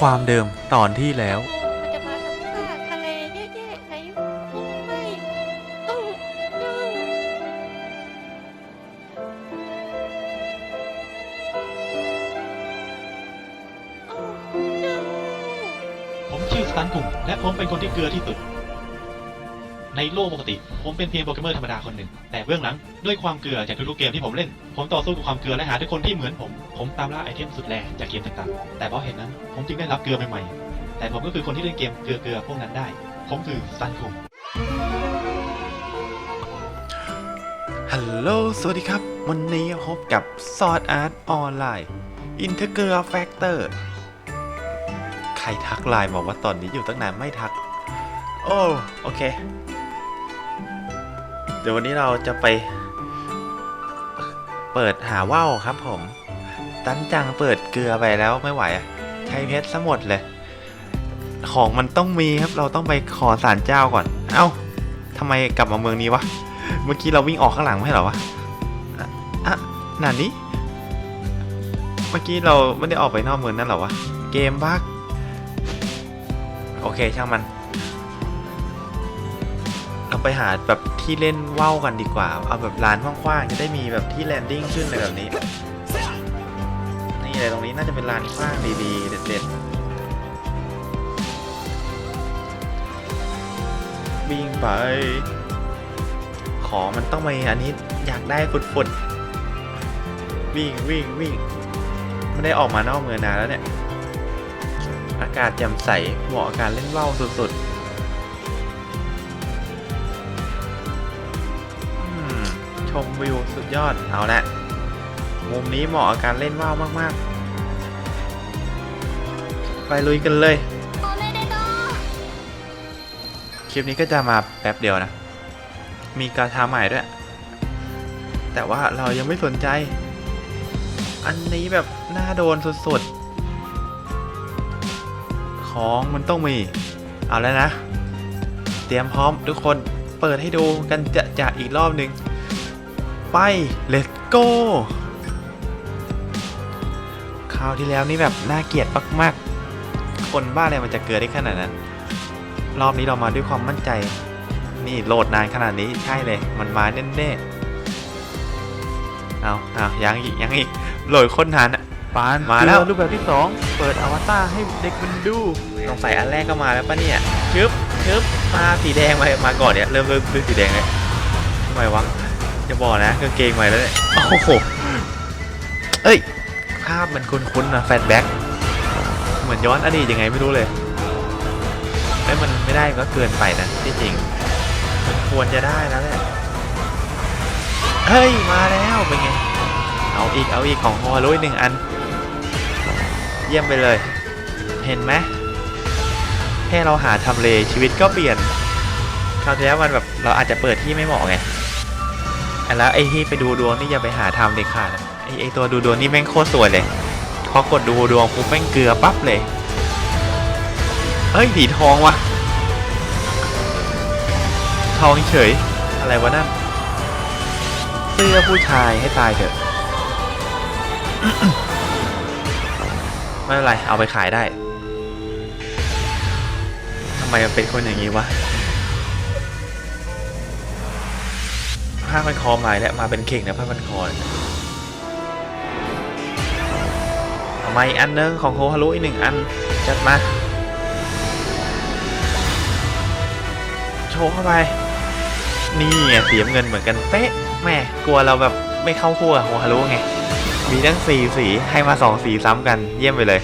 ความเดิมตอนที่แล้ว มันจะมาทำท่าทะเลแย่ๆไหนไม่โอ้โอ้โอ้โน้ผมชื่อสตันคุงและผมเป็นคนที่เกลือที่สุด ในโลกปกติ ผมเป็นเพียงโปรแกรมเมอร์ธรรมดาคนหนึ่ง แต่เบื้องหลังด้วยความเกลือจากทุกๆเกมที่ผมเล่น ผมต่อสู้กับความเกลือและหาทุกคนที่เหมือนผม ผมตามล่าไอเทมสุดแรงจากเกมต่างๆ แต่เพราะเหตุนั้น ผมจึงได้รับเกลือใหม่ๆ แต่ผมก็คือคนที่เล่นเกมเกลือๆพวกนั้นได้ ผมคือสตันคุงฮัลโหล สวัสดีครับ วันนี้พบกับ Sword Art Online Integra Factor ใครทักไลน์บอกว่าตอนนี้อยู่ตั้งนานไม่ทัก โอ้ โอเค ดี๋ยววันนี้เราจะไป เปิดหาว่าวครับผม ตันจังเปิดเกลือไปแล้วไม่ไหวอะใช้เพชรซะหมดเลย ของมันต้องมีครับเราต้องไปขอศาลเจ้าก่อน เอ้าทำไมกลับมาเมืองนี้วะ เมื่อกี้เราวิ่งออกข้างหลังไม่ใช่เหรอวะอะอะนั่นนี้ เมื่อกี้เราไม่ได้ออกไปนอกเมืองนั่นเหรอวะ เกมบักโอเคช่างมัน เราไปหาแบบที่เล่นว่าวกันดีกว่า เอาแบบลานกว้างๆจะได้มีแบบที่แลนดิ้งขึ้นอะไรแบบนี้ นี่เลยตรงนี้น่าจะเป็นลานกว้างดีๆเด็ดๆวิ่งไป ของมันต้องมีอันนี้อยากได้ฟุดฟุดวิ่งวิ่งวิ่งไม่ได้ออกมานอกเมืองนานแล้วเนี่ย อากาศแจ่มใสเหมาะกับการเล่นว่าวสุดๆ มวิวสุดยอดเอาละมุมนี้เหมาะกับการเล่นว่าวมาก ๆ ไปลุยกันเลย คลิปนี้ก็จะมาแป๊บเดียวนะ มีกาชาใหม่ด้วย แต่ว่าเรายังไม่สนใจ อันนี้แบบน่าโดนสุด ๆ ของมันต้องมี เอาแล้วนะ เตรียมพร้อมทุกคนเปิดให้ดูกันจะจะอีกรอบหนึ่ง ไป let's go คราวที่แล้วนี่แบบน่าเกลียดมากๆ คนบ้าอะไรมันจะเกิดได้ขนาดนั้น รอบนี้เรามาด้วยความมั่นใจ นี่โหลดนานขนาดนี้ใช่เลย มันมาแน่ๆ เอาเอายังอีกยังอีก โหลดโคนนานอะปานมาแล้วเกลือรูปแบบที่สองเปิดอวตารให้เด็กมันดูสงสัยอันแรกก็มาแล้วปะเนี่ยชึบชึบมาสีแดงมามาก่อนเนี่ยเริ่มเริ่มด้วยสีแดงเลยทำไมวะ จะบอกนะกางเกงใหม่แล้วเนี่ยโอ้โหเอ้ย ภาพมันคุ้นๆนะแฟลชแบ็กเหมือนย้อนอดีตยังไงไม่รู้เลยเอ้ยมันไม่ได้ก็เกินไปนะที่จริง มันควรจะได้แล้วแหละเฮ้ย มาแล้วเป็นไง เอาอีกเอาอีกของฮอลลุยหนึ่งอัน เยี่ยมไปเลย เห็นไหมแค่เราหาทำเลชีวิตก็เปลี่ยนคราวที่แล้วมันแบบเราอาจจะเปิดที่ไม่เหมาะไงอัน แล้วไอ้ที่ไปดูดวงนี่อย่าไปหาทำเด็ดขาดนะไอ้ไอ้ตัวดูดวงนี่แม่งโคตรสวยเลยพอกดดูดวงปุ๊บแม่งเกลือปั๊บเลยเฮ้ยผีทองวะทองเฉยอะไรวะนั่นเสื้อผู้ชายให้ตายเถอะไม่เป็นไรเอาไปขายได้ทำไมมันเป็นคนอย่างนี้วะ ผ้าพันคอมาแล้วมาเป็นเข่งนะผ้าพันคอเนี่อามาอีกอันนึงของโคฮารุอีกหนึ่งอันจัดมาโชว์เข้าไปนี่ไงเสียเงินเหมือนกันเป๊ะแม่กลัวเราแบบไม่เข้าคู่กับโคฮารุไงมีทั้งสีสีให้มาสองสีซ้ำกันเยี่ยมไปเลย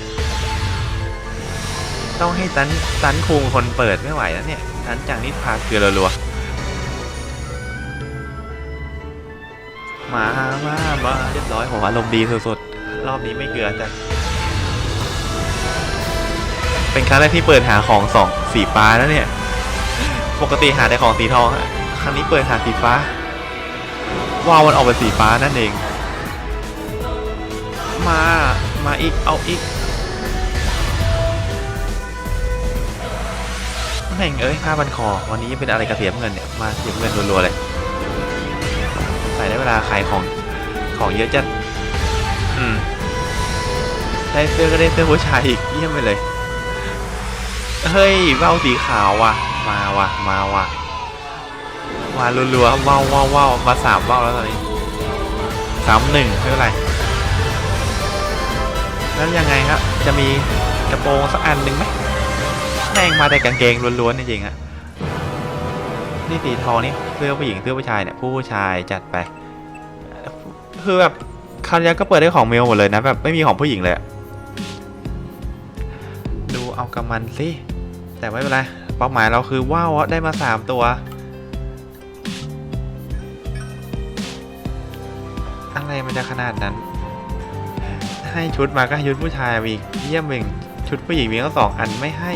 ต้องให้ตันตันคุงคนเปิดไม่ไหวแล้วเนี่ยตันจังนี่พาเกลือรัวๆ มามามาเรียบร้อยผมอารมณ์ดีสุดๆ รอบนี้ไม่เกลือจ้ะเป็นครั้งแรกที่เปิดหาของสองสีฟ้าแล้วเนี่ย ปกติหาแต่ของสีทองอะครั้งนี้เปิดหาสีฟ้า ว้าวมันออกเป็นสีฟ้านั่นเอง มา มาอีก เอาอีกแม่งเอ้ยผ้าพันคอ วันนี้เป็นอะไรกระเสียมเงินเนี่ย มาเสียมเงินรัวๆเลย เวลาขายของของเยอะจัดอืมได้เสื้อก็ได้เสื้อผู้ชายอีกเยี่ยมไปเลย เฮ้ยว่าวสีขาวว่ะ มาว่ะ มาว่ะ มารัวๆว่าวว่าวว่าวมาสามว่าวแล้วตอนนี้สามหนึ่งไม่เป็นไร แล้วยังไงครับ จะมีกระโปรงสักอันหนึ่งไหมแม่งมาแต่กางเกงล้วนๆจริงๆฮะนี่สีทองนี่เสื้อผู้หญิงเสื้อผู้ชายเนี่ยผู้ชายจัดไป คือแบบคาริยาก็เปิดได้ของเมลหมดเลยนะแบบไม่มีของผู้หญิงเลย ดูเอากำมันสิ แต่ไม่เป็นไร เป้าหมายเราคือว้าวได้มาสามตัว อะไรมันจะขนาดนั้น ให้ชุดมาก็ให้ชุดผู้ชายมีอีกเยี่ยมเองชุดผู้หญิงมีก็สองอันไม่ให้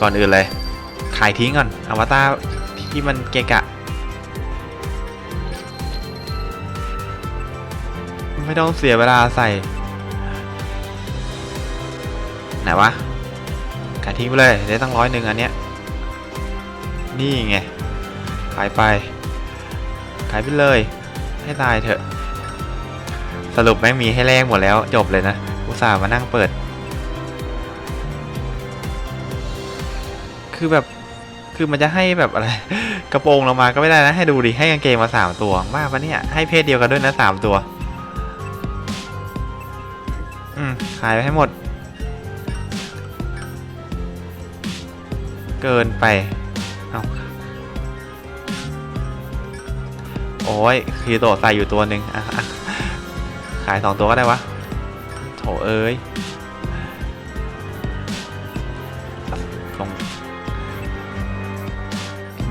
ก่อนอื่นเลย ขายทิ้งก่อนอวตารที่มันเกะกะ ไม่ต้องเสียเวลาใส่ ไหนวะ ขายทิ้งไปเลย ได้ตั้งร้อยหนึ่งอันเนี้ย นี่ไง ขายไป ขายไปเลย ให้ตายเถอะ สรุปแม่งมีให้แลกหมดแล้วจบเลยนะ อุตส่าห์มานั่งเปิด คือแบบคือมันจะให้แบบอะไร กระโปรงเรามาก็ไม่ได้นะ ให้ดูดิ ให้กางเกงมาสามตัวมากปะเนี่ย ให้เพศเดียวกันด้วยนะสามตัว อืม ขายไปให้หมด เกินไป เอาโอ้ยคีโตใส่อยู่ตัวหนึ่งขายสองตัวก็ได้วะ โถเอ้ย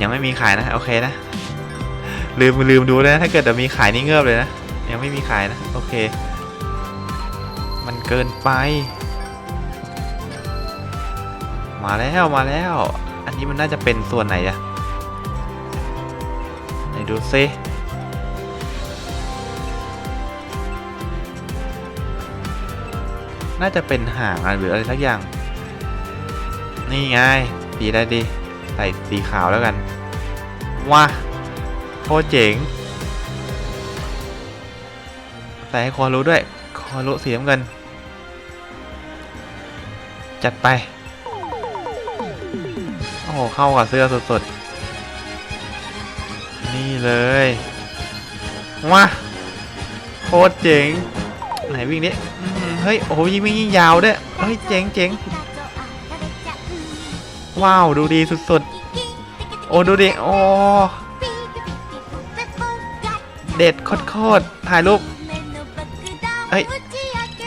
ยังไม่มีขายนะโอเคนะ ลืมลืมดูเลยนะถ้าเกิดจะมีขายนี่เงือบเลยนะยังไม่มีขายนะโอเค มันเกินไป มาแล้วมาแล้ว อันนี้มันน่าจะเป็นส่วนไหนอะไหนดูซิน่าจะเป็นหางอะหรืออะไรสักอย่าง นี่ไงสีได้ดี ใส่สีขาวแล้วกันว้าโคตรเจ๋ง ใส่ให้คอรู้ด้วย คอรู้สีน้ำเงิน จัดไป โอ้โห เข้ากับเสื้อสดๆ นี่เลยว้าโคตรเจ๋ง ไหนวิ่งดิอืมเฮ้ย โอ้โหยิ่งวิ่งยิ่งยาวด้วย เฮ้ย เจ๋งเจ๋ง ว้าว ดูดีสุดๆ โอ้ดูดิโอ้เด็ดโคตรๆถ่ายรูปเอ้ย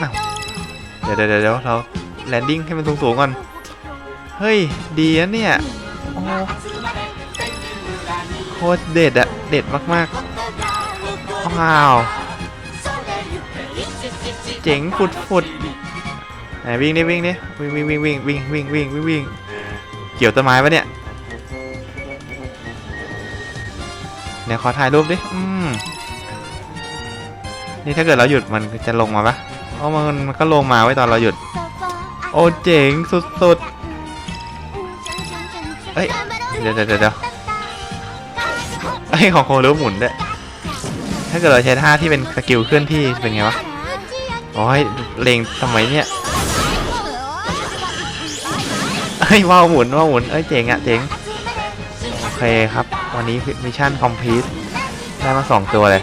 อ้าเดี๋ยวเดี๋ยวเดี๋ยวเราแลนดิ้งให้มันสูงๆก่อน เฮ้ย ดีนะเนี่ยโอ้โคตรเด็ดอะเด็ดมากๆ ว้าว เจ๋งฟุดฟุดไหนวิ่งดิวิ่งดิวิ่งวิ่งวิ่งวิ่งวิ่งวิ่งวิ่งวิ่งวิ่ง เกี่ยวต้นไม้ปะเนี่ยเดี๋ยวขอถ่ายรูปดิ อืม นี่ถ้าเกิดเราหยุดมันจะลงมาปะเพราะมันมันก็ลงมาไว้ตอนเราหยุด โอ้เจ๋งสุดๆเอ้ย เดี๋ยวเดี๋ยวเดี๋ยวเดี๋ยวเอ้ยของโครู้หมุนด้วย ถ้าเกิดเราใช้ท่าที่เป็นสกิลเคลื่อนที่เป็นไงวะ โอ้ยเลงทำไมเนี่ย เฮ้ยว่าวหมุนว่าวหมุนเอ้ยเจ๋งอะเจ๋งโอเคครับ วันนี้มิชชั่นคอมพลีทได้มาสองตัวเลย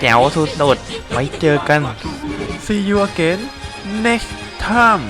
แจ๋วสุดๆไว้เจอกัน see you again next time